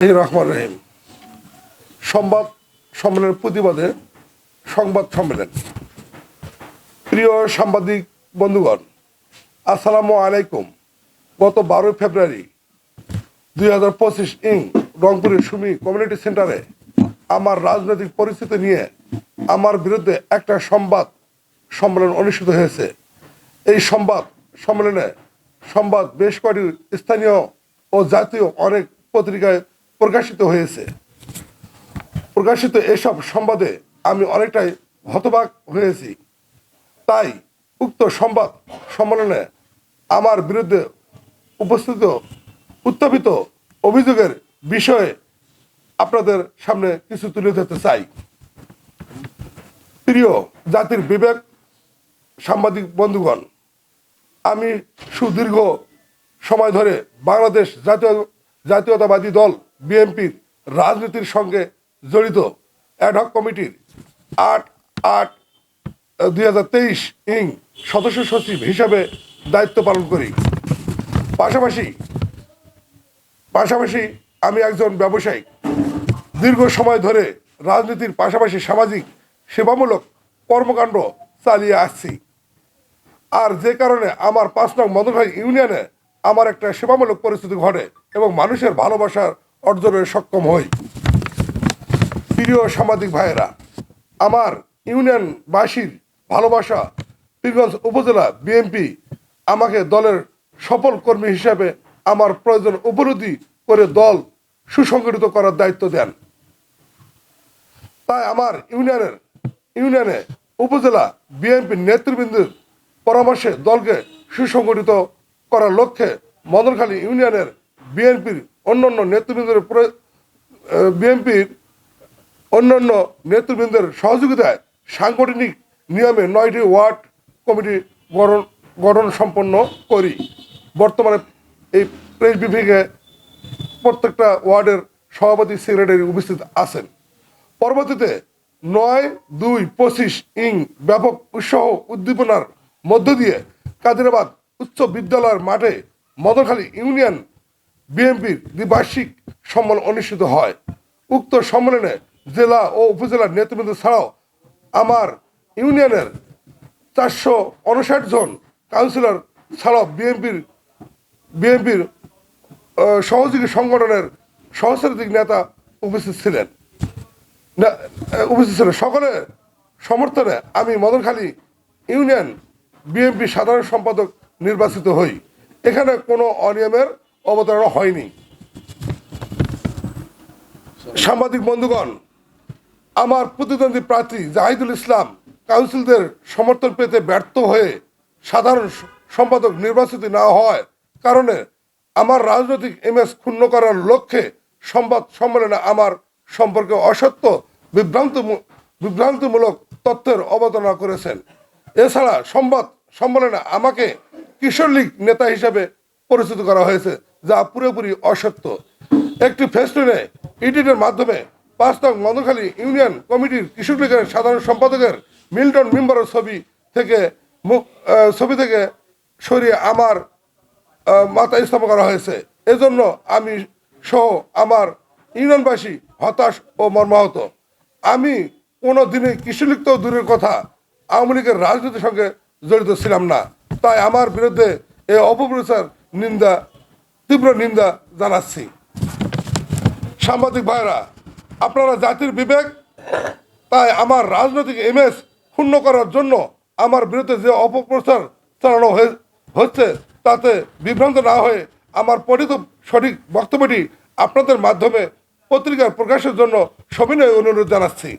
রহমান রহিম। সংবাদ সম্মেলনের প্রতিবাদে সংবাদ সম্মেলন। প্রিয় সাংবাদিক বন্ধুগণ, আসসালামু আলাইকুম। গত বারোই ফেব্রুয়ারি দুই হাজার পঁচিশ ইং রংপুরের সুমি কমিউনিটি সেন্টারে আমার রাজনৈতিক পরিস্থিতি নিয়ে আমার বিরুদ্ধে একটা সংবাদ সম্মেলন অনুষ্ঠিত হয়েছে। এই সংবাদ সম্মেলনে সংবাদ বেশ কয়টি স্থানীয় ও জাতীয় অনেক পত্রিকায় প্রকাশিত হয়েছে। প্রকাশিত এসব সংবাদে আমি অনেকটাই হতবাক হয়েছি। তাই উক্ত সংবাদ সম্মেলনে আমার বিরুদ্ধে উপস্থিত উত্থাপিত অভিযোগের বিষয়ে আপনাদের সামনে কিছু তুলে ধরতে চাই। প্রিয় জাতির বিবেক, সাংবাদিক বন্ধুগণ, আমি সুদীর্ঘ সময় ধরে বাংলাদেশ জাতীয় জাতীয়তাবাদী দল বিএনপির রাজনীতির সঙ্গে জড়িত অ্যাডহক কমিটির আট আট দুই হাজার তেইশ ইং সদস্য সচিব হিসাবে দায়িত্ব পালন করি। পাশাপাশি পাশাপাশি আমি একজন ব্যবসায়ী। দীর্ঘ সময় ধরে রাজনীতির পাশাপাশি সামাজিক সেবামূলক কর্মকাণ্ড চালিয়ে আসছি। আর যে কারণে আমার পাঁচ নং মদনখাই ইউনিয়নে আমার একটা সেবামূলক পরিস্থিতি ঘটে এবং মানুষের ভালোবাসার অর্জনে সক্ষম হই। প্রিয় সামাজিক ভাইয়েরা, আমার ইউনিয়নবাসীর ভালোবাসা পীরগঞ্জ উপজেলা বিএনপি আমাকে দলের সফল কর্মী হিসাবে আমার প্রয়োজন উপলব্ধি করে দল সুসংগঠিত করার দায়িত্ব দেন। তাই আমার ইউনিয়নের, ইউনিয়নে উপজেলা বিএনপি নেতৃবৃন্দের পরামর্শে দলকে সুসংগঠিত করার লক্ষ্যে মদনখালী ইউনিয়নের বিএনপির অন্যান্য নেতৃবৃন্দের বিএনপির অন্যান্য নেতৃবৃন্দের সহযোগিতায় সাংগঠনিক নিয়মে নয়টি ওয়ার্ড কমিটি গঠন গঠন সম্পন্ন করি। বর্তমানে এই প্রেস বিভাগে প্রত্যেকটা ওয়ার্ডের সভাপতি, সেক্রেটারি উপস্থিত আছেন। পরবর্তীতে নয়, দুই, পঁচিশ ইং ব্যাপক উৎসাহ উদ্দীপনার মধ্য দিয়ে কাদিরাবাদ উচ্চ বিদ্যালয়ের মাঠে মদনখালী ইউনিয়ন বিএনপির দ্বিবার্ষিক সম্মেলন অনুষ্ঠিত হয়। উক্ত সম্মেলনে জেলা ও উপজেলার নেতৃবৃন্দ ছাড়াও আমার ইউনিয়নের চারশো উনষাট জন কাউন্সিলর ছাড়াও বিএনপির বিএনপির সহযোগী সংগঠনের সহস্রাধিক নেতা উপস্থিত ছিলেন। উপস্থিত ছিলেন। সকলের সমর্থনে আমি মদনখালী ইউনিয়ন বিএনপি সাধারণ সম্পাদক নির্বাচিত হই। এখানে কোনো অনিয়মের অবতারণা হয়নি। সাংবাদিক বন্ধুগণ, আমার প্রতিদ্বন্দ্বী প্রার্থী জাহিদুল ইসলাম কাউন্সিলদের সমর্থন পেতে ব্যর্থ হয়ে সাধারণ সম্পাদক নির্বাচিত না হওয়ার কারণে আমার রাজনৈতিক ইমেজ ক্ষুণ্ণ করার লক্ষ্যে সংবাদ সম্মেলনে আমার সম্পর্কে অসত্য, বিভ্রান্ত বিভ্রান্তিমূলক তথ্যের অবতারণা করেছেন। এছাড়া সংবাদ সম্মেলনে আমাকে কিশোর লীগ নেতা হিসেবে পরিচিত করা হয়েছে। যা পুরোপুরি অসত্য। একটি ফেস্টুনে ইডিটের মাধ্যমে পাঁচ নং মদনখালী ইউনিয়ন কমিটির কৃষক লীগের সাধারণ সম্পাদকের মিল্টন মেম্বারের ছবি থেকে ছবি থেকে সরিয়ে আমার মাথা স্থাপন করা হয়েছে। এজন্য আমি সহ আমার ইউনিয়নবাসী হতাশ ও মর্মাহত। আমি কোনো দিনে কৃষিলিপ্ত দূরের কথা আওয়ামী লীগের রাজনীতির সঙ্গে জড়িত ছিলাম না। তাই আমার বিরুদ্ধে এই অপপ্রচার নিন্দা তীব্র নিন্দা জানাচ্ছি। সাংবাদিক ভাইরা আপনারা জাতির বিবেক, তাই আমার রাজনৈতিক ইমেজ ক্ষুণ্ণ করার জন্য আমার বিরুদ্ধে যে অপপ্রচার চালানো হচ্ছে তাতে বিভ্রান্ত না হয়ে আমার পঠিত সঠিক বক্তব্যটি আপনাদের মাধ্যমে পত্রিকার প্রকাশের জন্য সবিনয় অনুরোধ জানাচ্ছি।